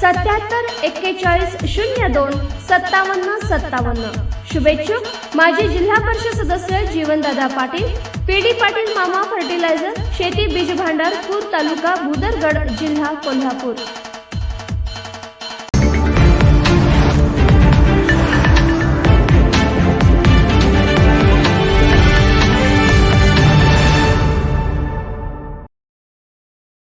सत्याहत्तर एक्केचाळीस शून्य दोन सत्तावन्न सत्तावन्न. शुभेच्छुक माजी जिल्हा परिषद सदस्य जीवनदादा पाटील पीडी पाटील मामा फर्टिलायझर शेती बीज भांडार पूर तालुका भुदरगड जिल्हा कोल्हापूर.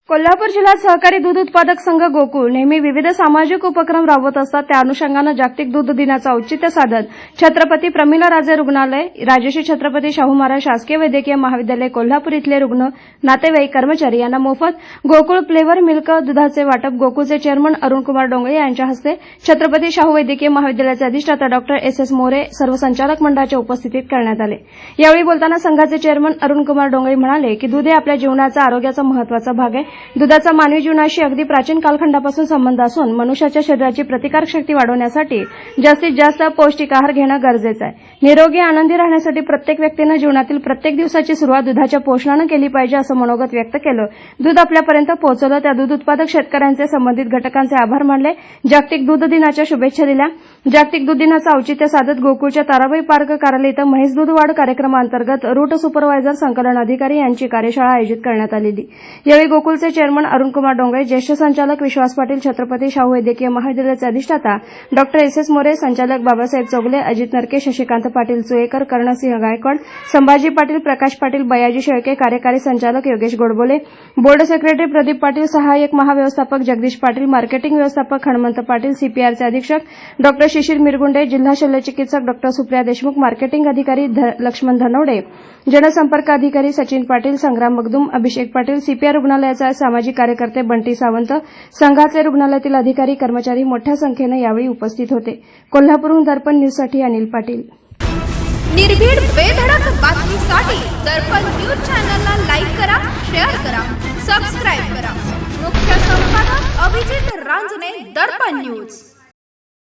कोल्हापूर जिल्हा सहकारी दूध उत्पादक संघ गोकुळ नेहमी विविध सामाजिक उपक्रम राबवत असतात. त्या अनुषंगानं जागतिक दूध दिनाचं औचित्य साधत छत्रपती प्रमिला राजे रुग्णालय राजेश्री छत्रपती शाहू महाराज शासकीय वैद्यकीय महाविद्यालय कोल्हापूर इथले रुग्ण नातेवाईक कर्मचारी यांना मोफत गोकुळ फ्लेवर मिल्क दुधाचे वाटप गोकुळचे चेअरमन अरुणकुमार डोंगळे यांच्या हस्ते छत्रपती शाहू वैद्यकीय महाविद्यालयाचे अधिष्ठाता डॉक्टर एस एस मोरे सर्व संचालक मंडळाच्या उपस्थितीत करण्यात आले. यावेळी बोलताना संघाचे चेअरमन अरुणकुमार डोंगळे म्हणाले की दूध हे आपल्या जीवनाचा आरोग्याचा महत्त्वाचा भाग आहे. दुधाचा मानवी जीवनाशी अगदी प्राचीन कालखंडापासून संबंध असून मनुष्याच्या शरीराची प्रतिकार शक्ती वाढवण्यासाठी जास्तीत जास्त पौष्टिक आहार घेणं गरजेचं आहे. निरोगी आनंदी राहण्यासाठी प्रत्येक व्यक्तीनं जीवनातील प्रत्येक दिवसाची सुरुवात दुधाच्या पोषणानं केली पाहिजे असं मनोगत व्यक्त केलं. दूध आपल्यापर्यंत पोहोचवलं त्या दूध उत्पादक शेतकऱ्यांचे संबंधित घटकांचे आभार मानले. जागतिक दूध दिनाच्या शुभेच्छा दिल्या. जागतिक दूध दिनाचं औचित्य साधत गोकुळच्या ताराबाई पार्क कार्यालय इथं म्हैस दूध वाढ कार्यक्रमाअंतर्गत रूट सुपरवायझर संकलन अधिकारी यांची कार्यशाळा आयोजित करण्यात आलेली. यावेळी गोकुळचे चेअरमन अरुणकुमार डोंगरे ज्येष्ठ संचालक विश्वास पाटील छत्रपती शाहू वैद्यकीय महाविद्यालयाचे अधिष्ठाता डॉक्टर एस एस मोरे संचालक बाबासाहेब चोगले अजित नरके शशिकांत पाटील चुएकर कर्णसिंह गायकवाड संभाजी पाटील प्रकाश पाटील बयाजी शेळके कार्यकारी संचालक योगेश गोडबोले बोर्ड सेक्रेटरी प्रदीप पाटील सहाय्यक महाव्यवस्थापक जगदीश पाटील मार्केटिंग व्यवस्थापक हनुमंत पाटील सीपीआरचे अधीक्षक डॉक्टर शिशिर मिरगुंडे जिल्हा शल्यचिकित्सक डॉक्टर सुप्रिया देशमुख मार्केटिंग अधिकारी ध- लक्ष्मण धनवडे जनसंपर्क अधिकारी सचिन पाटील संग्राम मगदूम अभिषेक पाटील सीपीआय रुग्णालयाचा सामाजिक कार्यकर्ते बंटी सावंत संघाचे रुग्णालयातील अधिकारी कर्मचारी मोठ्या संख्येनं यावेळी उपस्थित होते. कोल्हापूरहून दर्पण न्यूजसाठी अनिल पाटील. निर्भीड बेधडक बातमीसाठी दर्पण न्यूज चॅनलला लाईक करा शेअर करा सबस्क्राईब करा. मुख्य संपादक अभिजित रांजणे दर्पण न्यूज.